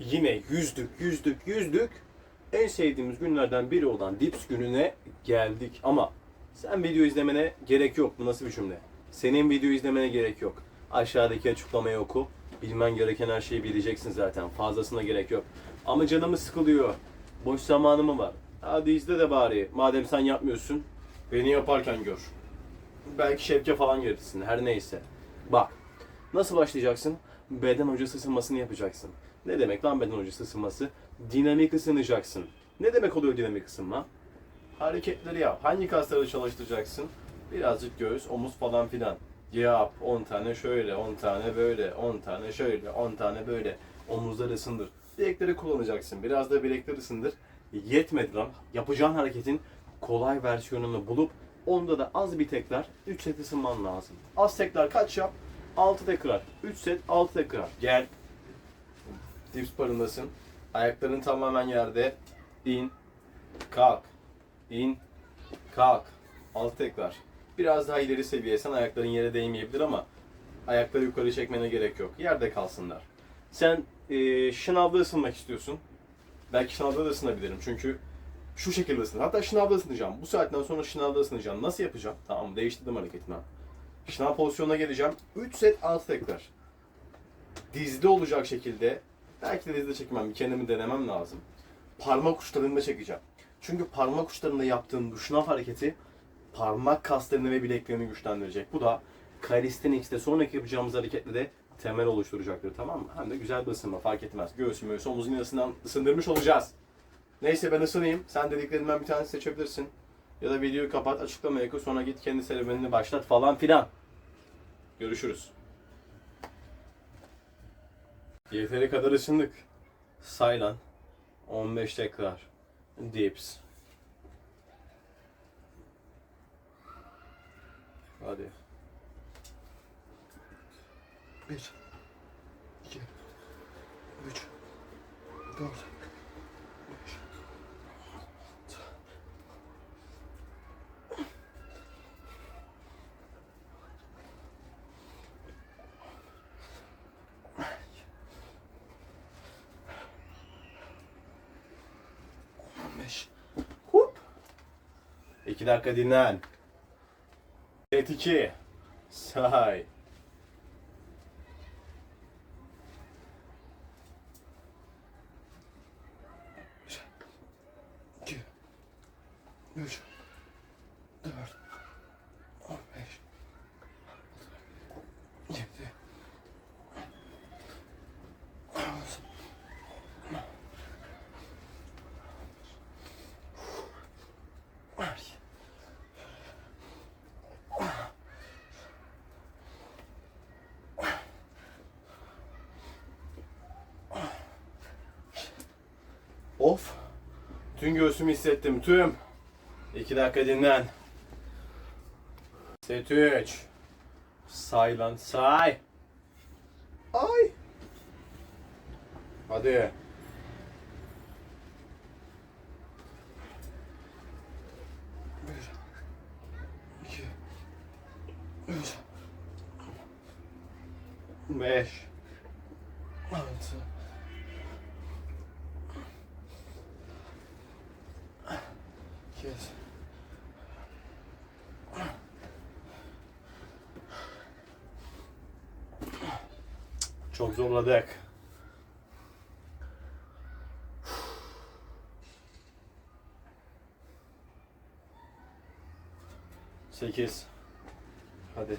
Yine yüzdük, yüzdük, yüzdük. En sevdiğimiz günlerden biri olan Dips gününe geldik. Ama sen video izlemene gerek yok. Bu nasıl bir cümle? Senin video izlemene gerek yok. Aşağıdaki açıklamayı oku. Bilmen gereken her şeyi bileceksin zaten. Fazlasına gerek yok. Ama canımı sıkılıyor. Boş zamanım mı var? Hadi izle de bari. Madem sen yapmıyorsun, beni yaparken gör. Belki şevke falan gelirsin. Her neyse. Bak. Nasıl başlayacaksın? Beden hocası ısınmasını yapacaksın. Ne demek lan beden hocası ısınması? Dinamik ısınacaksın. Ne demek oluyor dinamik ısınma? Hareketleri yap. Hangi kasları çalıştıracaksın? Birazcık göğüs, omuz falan filan. Yap. 10 tane şöyle, 10 tane böyle, 10 tane şöyle, 10 tane böyle. Omuzları ısındır. Bilekleri kullanacaksın. Biraz da bilekleri ısındır. Yetmedi lan. Yapacağın hareketin kolay versiyonunu bulup onda da az bir tekrar 3 set ısınman lazım. Az tekrar kaç yap? 6 tekrar. 3 set 6 tekrar. Gel. Dips barındasın. Ayakların tamamen yerde. İn. Kalk. İn. Kalk. 6 tekrar. Biraz daha ileri seviye. Sen ayakların yere değmeyebilir ama ayakları yukarı çekmene gerek yok. Yerde kalsınlar. Sen e, şınavda ısınmak istiyorsun. Belki şınavda da ısınabilirim. Çünkü şu şekilde ısınacağım. Hatta şınavda ısınacağım. Bu saatten sonra şınavda ısınacağım. Nasıl yapacağım? Tamam değiştirdim hareketimi. Şınav pozisyonuna geleceğim. 3 set 6 tekrar. Dizde olacak şekilde belki de dizde çekmem. Kendimi denemem lazım. Parmak uçlarında çekeceğim. Çünkü parmak uçlarında yaptığın bu şınav hareketi parmak kaslarını ve bileklerini güçlendirecek. Bu da calisthenics'te sonraki yapacağımız hareketle de temel oluşturacaktır tamam mı? Hem de güzel bir ısınma fark etmez. Göğsü möğüsü omuzun arasından ısındırmış olacağız. Neyse ben ısınayım. Sen dediklerinden bir tane seçebilirsin. Ya da videoyu kapat, açıklamaya koy, sonra git kendi serüvenini başlat falan filan. Görüşürüz. Yeteri kadar ısındık. Say lan. 15 tekrar. Dips. Hadi. Bir, iki, üç, dört, beş, altı. on beş, Hup. 2 dakika dinlen. Set 2. Say. üç, dört, on beş, altı, yedi, altı, Of. Tüm göğsümü hissettim. Tüm. 2 dakika dinlen. Set 3. Say lan say. Ay. Hadi. bir, iki, üç, 5. altı, yedi, Çok zorladık. Sekiz. Hadi.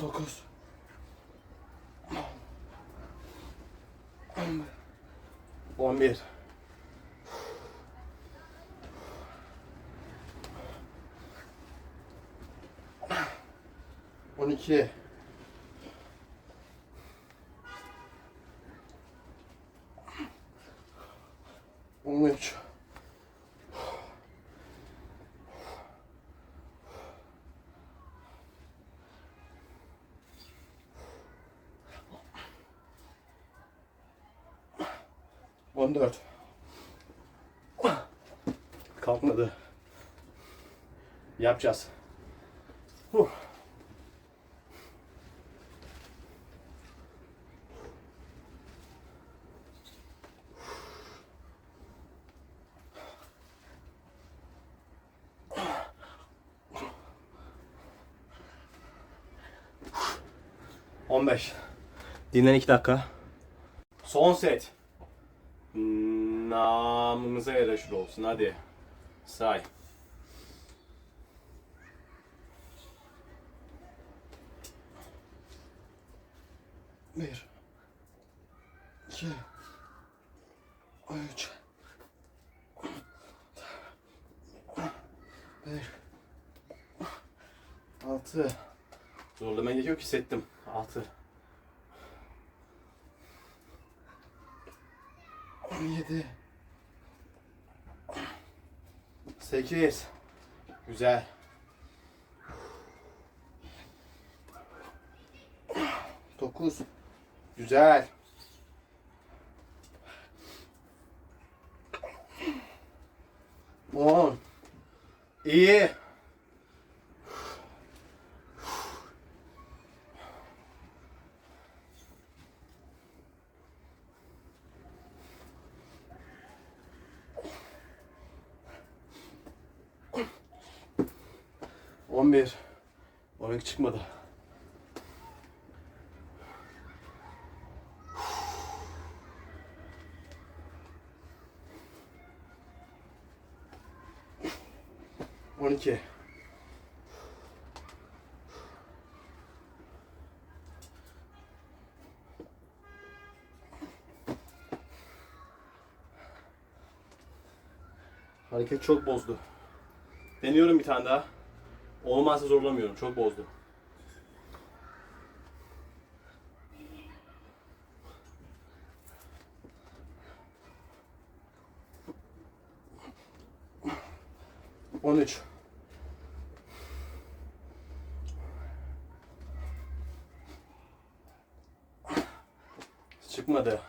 dokuz, on bir, On bir. On iki. on üç, on dört, Kalkmadı. Yapacağız. Huh. 15. Dinlen 2 dakika. Son set. Namımıza yaraşır olsun hadi. Say. Bir. İki. Üç. Bir. Altı. Zorlamaya gerek yok hissettim. 6. Yedi. 8. Güzel. Dokuz. Güzel. On. İyi. On bir. On iki çıkmadı. On iki. Hareket çok bozdu. Deniyorum bir tane daha. Olmazsa zorlamıyorum. Çok bozdu. On üç. Çıkmadı.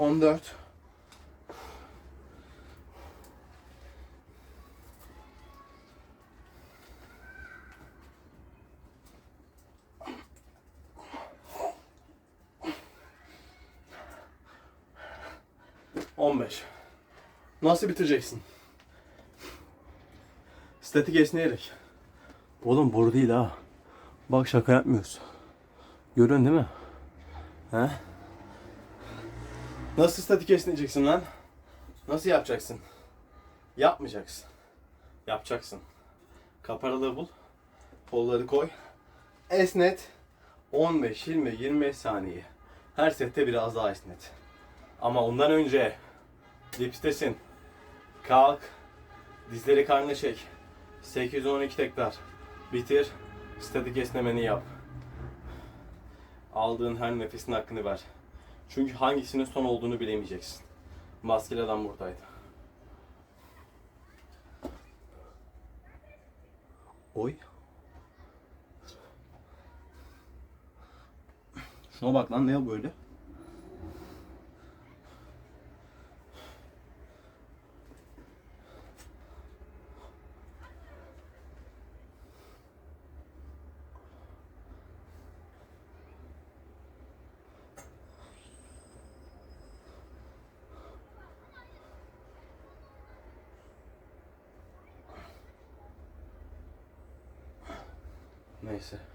On dört. On beş. Nasıl bitireceksin? Statik esneyerek. Oğlum boru değil ha. Bak şaka yapmıyoruz. Görüyorsun değil mi? He? Nasıl statik esneyeceksin lan? Nasıl yapacaksın? Yapmayacaksın. Yapacaksın. Kaparalığı bul. Kolları koy. Esnet. 15, 20, 25 saniye. Her sette biraz daha esnet. Ama ondan önce dipstesin. Kalk. Dizleri karnına çek. 812 tekrar. Bitir. Statik esnemeni yap. Aldığın her nefesin hakkını ver. Çünkü hangisinin son olduğunu bilemeyeceksin. Maskeli adam buradaydı. Oy. Şuna bak lan ne ya böyle? Neyse.